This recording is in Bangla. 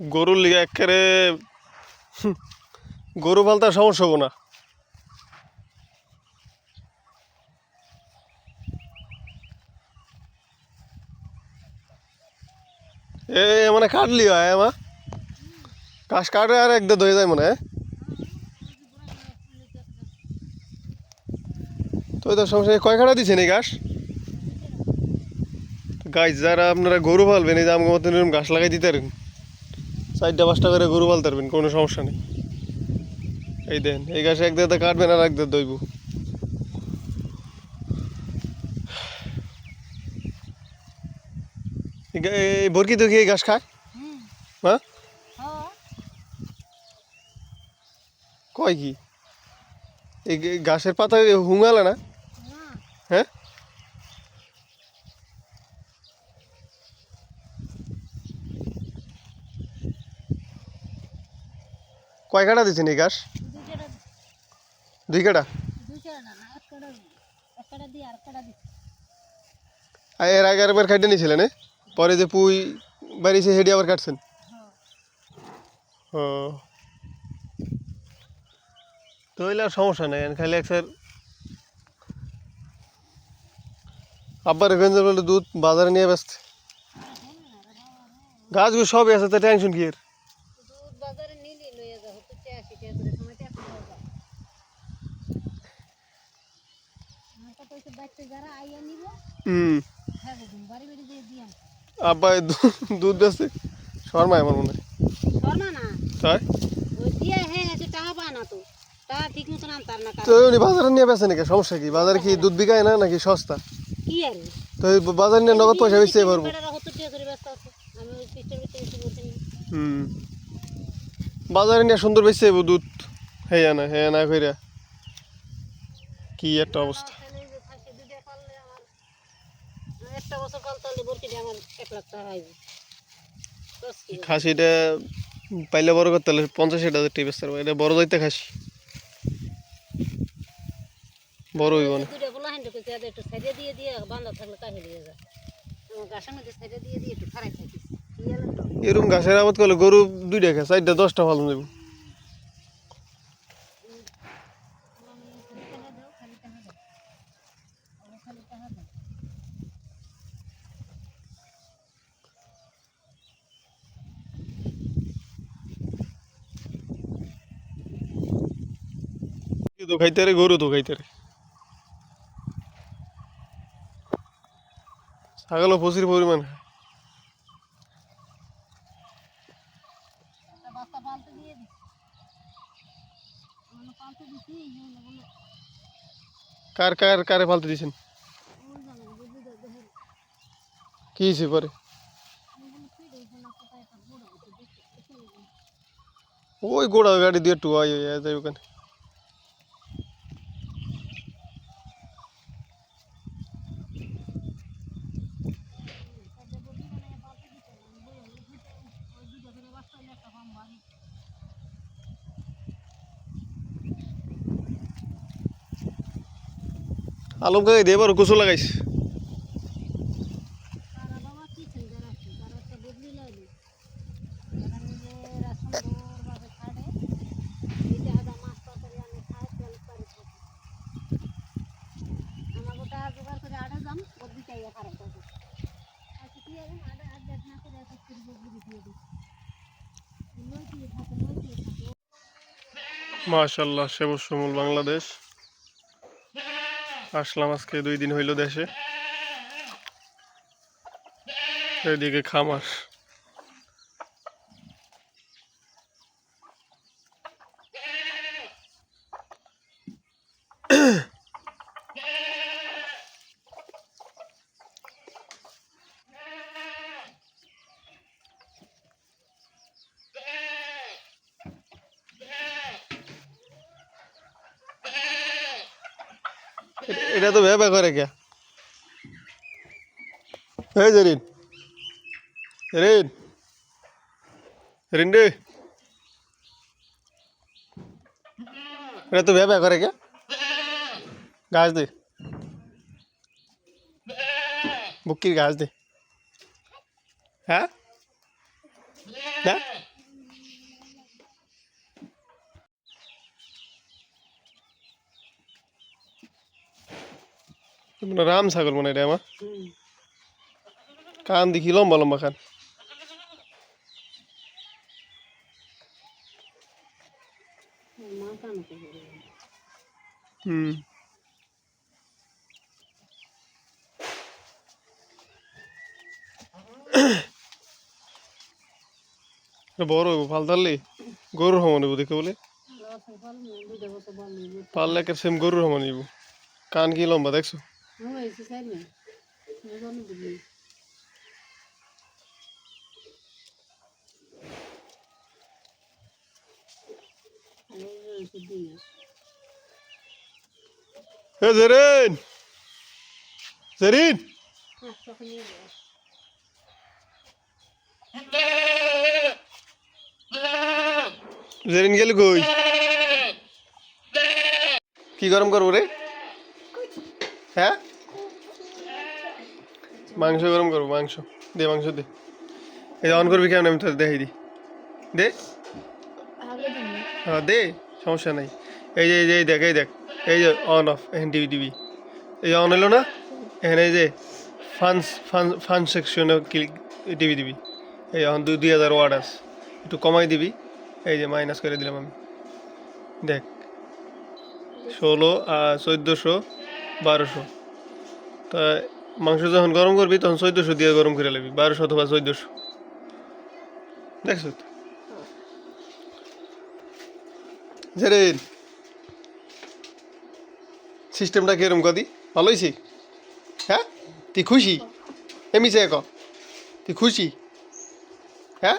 গরুর লিগে একেবারে গরু পালতে সমস্যা হব না। এ মানে কাটলি হয় মা। ঘাস কাটে আর একদম ধয়ে যায় মনে তো তো সমস্যা। কয় কাটা দিচ্ছেন এই ঘাস? গাছ যারা আপনারা গরু পালবেন, এই যে আমার মতন এরকম ঘাস লাগাই দিতে পারেন। চারটা পাঁচটা করে গরু পালতে পারবেন কোনো সমস্যা নেই। এই দেন এই ঘাসে এক দাদা কাটবেন আর এক দাদা দইব বরকি তো কি এই ঘাস খায় হ্যাঁ? কয় কি? এই গে- ঘাসের পাতা হুঙালে না। হ্যাঁ? কয় কাটা দিচ্ছেন এই ঘাস? দুই কাটা আর এর আগে একবার কাটে নিয়েছিলেন? পরে যে পুই বাড়িছে হেডি আবার কাটছেন? ও। তো হইলে আর সমস্যা নেই খালি এক স্যার আব্বার গঞ্জে দুধ বাজারে নিয়ে ব্যস্ত। গাছগুলো সবই আছে তো টেনশন কি এর? বাজারে নিলি লইয়া যাও তো আশি টাকা করে সময় টাকা পাওয়া যায় হ্যাঁ আব্বা দুধ বেচতে আমার মনে হয়। শর্মা না? তাই? ওই দিয়ে হ্যাঁ তো। বাজারে নিয়ে নাকি? সমস্যা কি? বাজারে কি দুধ বিকায় না নাকি সস্তা? কি আর? তো বাজারে নিয়ে নগদ পয়সা বেচতে পারব বেশি হুম। বাজারে নিয়ে সুন্দর বেচতে যাব দুধ। হ্যাঁ না হ্যাঁ না কইরা। কি একটা অবস্থা। খাসিটা পাইলে বড় করতে হলে পঞ্চাশ ষাট হাজার পারব এটা বড় যাইতে খাসি। বড় হইব না। দিয়ে দিয়ে বান্ধা থাকলে কাহে দিয়ে যায় আমার গাছের মধ্যে দিয়ে দিয়ে একটু খারাই থাকিস এরকম ঘাসের আবাদ করলে গরু দুইটা খায়, চারটা, দশটা ভালো দেবো তো খাইতে রে, গরু তো খাইতে রে। ছাগলও প্রচুর পরিমাণ খায়। একটা বাচ্চা পালতে দিয়ে দিস মানে পালতে দিছি এই বলে কার কার, কারে ফালতে দিয়েছেন ওই জানে বুঝলি তো দেখেন কি হয়েছে পরে? আমি বলে তুই দেখে না কোথায় একটা বড় হচ্ছে দেখতে এসে নিবি। ওই গোড়া গাড়ি দিয়ে টুয়াই যাই ওখানে সাইডে বডি বানায় পালতে দিতে না আমি বলে ওই দুটো ওই দুটো করে বাচ্চা হলে একটা কম বাড়ি আলম কাকে দিয়ে এবার কুচু থাকে মাশাল্লাহ সেবসমুল বাংলাদেশ। আসলাম আজকে দুই দিন হইল দেশে। এদিকে খামার। এটা তো ভেবে করে কে? এই যে রিন। রিন। রিন রে এটা তো ভেবে করে কে? গাছ দে। বুকির গাছ দে। হ্যাঁ হ্যাঁ? মানে রাম ছাগল মনে রে আমার। কান দেখি, লম্বা লম্বা করে হুম। বড় হইব, ফাল তারলে গরুর সমান হইব দেখে বলে। পারলে একটা সেম গরুর সমান হইব। কান কি লম্বা, দেখছ? হয়েছে স্যার না জানি বুঝলি দিন হে জেরিন জেরিন তখন নিয়ে যাও জেরিন গেল কই কি গরম করব রে হ্যাঁ মাংস গরম করব, মাংস। দে মাংস দে। এই অন করবি কেমন? আমি তোর দেখাই দি। দে। হ্যাঁ দে, সমস্যা নাই। এই যে এই যে দেখ, এই দেখ। এই যে অন অফ এখানে টিভি টিভি। এই অন হলো না? এখানে এই যে ফান্স ফান ফান সেকশনে ক্লিক টিভি দিবি এই এখন দুই দুই হাজার ওয়াট আছে। একটু কমাই দিবি। এই যে মাইনাস করে দিলাম আমি। দেখ। ষোলো চোদ্দোশো, বারোশো। তা মাংস যখন গরম করবি, তখন চৈদ্দশো দিয়ে গরম করে নেবি, বারোশো অথবা চৈদ্দশো। দেখছ তো? জেরিন, সিস্টেমটা কিরম কদি? ভালো হয়েছি হ্যাঁ? তুই খুশি? এমিছে এক তুই খুশি? হ্যাঁ?